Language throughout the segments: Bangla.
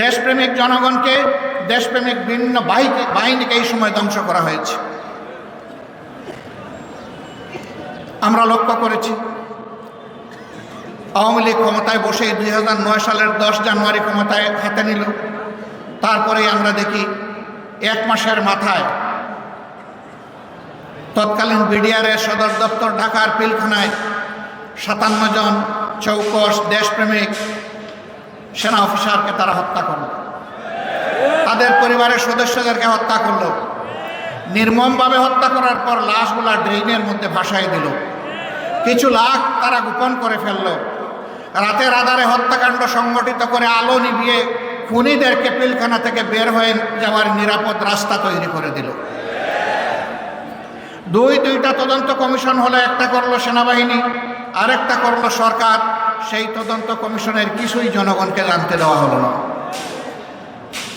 দেশপ্রেমিক জনগণকে, দেশপ্রেমিক ভিন্ন বাহিনী বাহিনীকে এই সময় ধ্বংস করা হয়েছে। আমরা লক্ষ্য করেছি, আওয়ামী লীগ ক্ষমতায় বসে দুই হাজার সালের দশ জানুয়ারি ক্ষমতায় হাতে নিল। তারপরেই আমরা দেখি, এক মাসের মাথায় তৎকালীন বিডিআরের সদর দপ্তর ঢাকার পিলখানায় সাতান্ন জন চৌকস দেশপ্রেমিক সেনা অফিসারকে তারা হত্যা করল। তাদের পরিবারের সদস্যদেরকে হত্যা করল। নির্মমভাবে হত্যা করার পর লাশগুলা ড্রেনের মধ্যে ভাসায় দিল। কিছু লাখ তারা গোপন করে ফেলল। রাতের আধারে হত্যাকাণ্ড সংগঠিত করে আলো নিভিয়ে খুনিদেরকে পিলখানা থেকে বের হয়ে যাওয়ার নিরাপদ রাস্তা তৈরি করে দিল। দুই, দুইটা তদন্ত কমিশন হলো, একটা করল সেনাবাহিনী, আরেকটা করল সরকার। সেই তদন্ত কমিশনের কিছুই জনগণকে জানতে দেওয়া হলো না।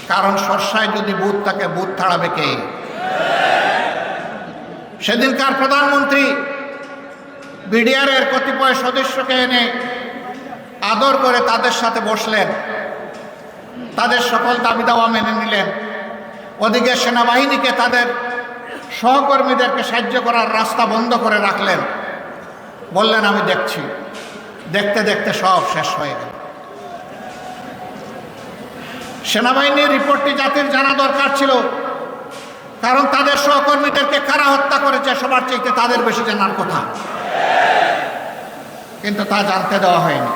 কারণ সর্ষায় যদি বুথ থাকে, বুথ ছাড়াবে কে? সেদিনকার প্রধানমন্ত্রী বিডিআরের কতিপয় সদস্যকে এনে আদর করে তাদের সাথে বসলেন। তাদের সকল দাবি দাওয়া মেনে নিলেন। ওদিকে সেনাবাহিনীকে তাদের সহকর্মীদেরকে সাহায্য করার রাস্তা বন্ধ করে রাখলেন। বললেন, আমি দেখছি। দেখতে দেখতে সব শেষ হয়ে গেল। সেনাবাহিনীর রিপোর্টটি জাতির জানা দরকার ছিল, কারণ তাদের সহকর্মীদেরকে কারা হত্যা করেছে সবার চাইতে তাদের বেশি জানার কথা। কিন্তু তা জানতে দেওয়া হয়নি।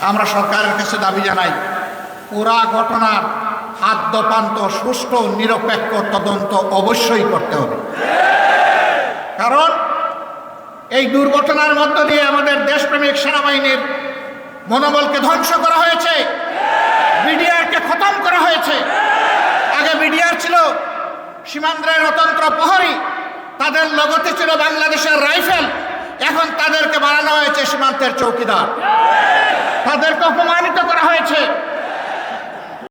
আমরা সরকারের কাছে দাবি জানাই, পুরা ঘটনার আদ্যপান্ত, সুষ্ঠু, নিরপেক্ষ তদন্ত অবশ্যই করতে হবে। কারণ এই দুর্ঘটনার মধ্য দিয়ে আমাদের দেশপ্রেমিক সেনাবাহিনীর মনোবলকে ধ্বংস করা হয়েছে। বিডিআরকে খতম করা হয়েছে। আগে বিডিআর ছিল সীমান্তের অতন্ত্র প্রহরী, তাদের লগতে ছিল বাংলাদেশের রাইফেল, এখন তাদেরকে বানানো হয়েছে সীমান্তের চৌকিদার। তাদেরকে অপমানিত করা হয়েছে।